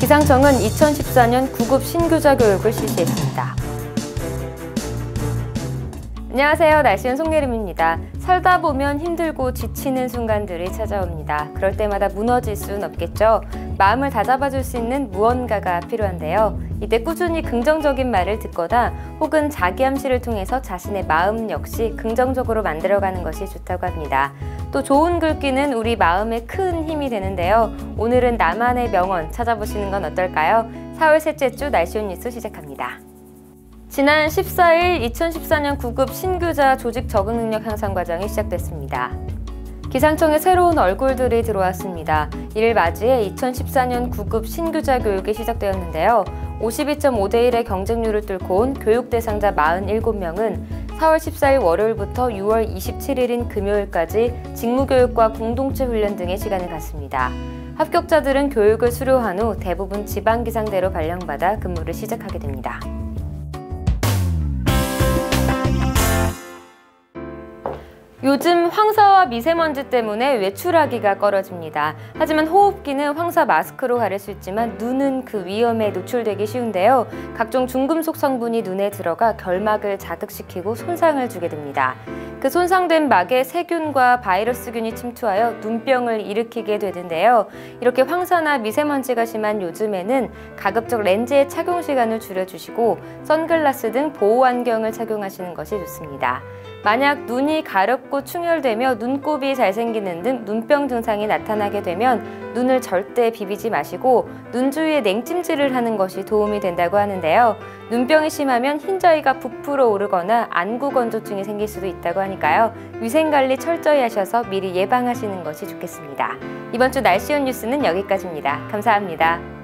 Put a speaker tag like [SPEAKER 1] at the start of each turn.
[SPEAKER 1] 기상청은 2014년 9급 신교자 교육을 실시했습니다. 안녕하세요. 날씨는 송예림입니다. 살다 보면 힘들고 지치는 순간들이 찾아옵니다. 그럴 때마다 무너질 수는 없겠죠. 마음을 다잡아줄 수 있는 무언가가 필요한데요. 이때 꾸준히 긍정적인 말을 듣거나 혹은 자기 암시를 통해서 자신의 마음 역시 긍정적으로 만들어가는 것이 좋다고 합니다. 또 좋은 글귀는 우리 마음에 큰 힘이 되는데요. 오늘은 나만의 명언 찾아보시는 건 어떨까요? 4월 셋째 주 날씨온 뉴스 시작합니다. 지난 14일 2014년 9급 신규자 조직 적응 능력 향상 과정이 시작됐습니다. 기상청에 새로운 얼굴들이 들어왔습니다. 이를 맞이해 2014년 9급 신규자 교육이 시작되었는데요. 52.5대 1의 경쟁률을 뚫고 온 교육 대상자 47명은 4월 14일 월요일부터 6월 27일인 금요일까지 직무교육과 공동체 훈련 등의 시간을 갖습니다. 합격자들은 교육을 수료한 후 대부분 지방기상대로 발령받아 근무를 시작하게 됩니다. 요즘 황사와 미세먼지 때문에 외출하기가 꺼려집니다. 하지만 호흡기는 황사 마스크로 가릴 수 있지만 눈은 그 위험에 노출되기 쉬운데요. 각종 중금속 성분이 눈에 들어가 결막을 자극시키고 손상을 주게 됩니다. 그 손상된 막에 세균과 바이러스균이 침투하여 눈병을 일으키게 되는데요. 이렇게 황사나 미세먼지가 심한 요즘에는 가급적 렌즈의 착용 시간을 줄여주시고 선글라스 등 보호 안경을 착용하시는 것이 좋습니다. 만약 눈이 가렵고 충혈되며 눈곱이 잘 생기는 등 눈병 증상이 나타나게 되면 눈을 절대 비비지 마시고 눈 주위에 냉찜질을 하는 것이 도움이 된다고 하는데요. 눈병이 심하면 흰자위가 부풀어 오르거나 안구 건조증이 생길 수도 있다고 하니까요. 위생관리 철저히 하셔서 미리 예방하시는 것이 좋겠습니다. 이번 주 날씨 온 뉴스는 여기까지입니다. 감사합니다.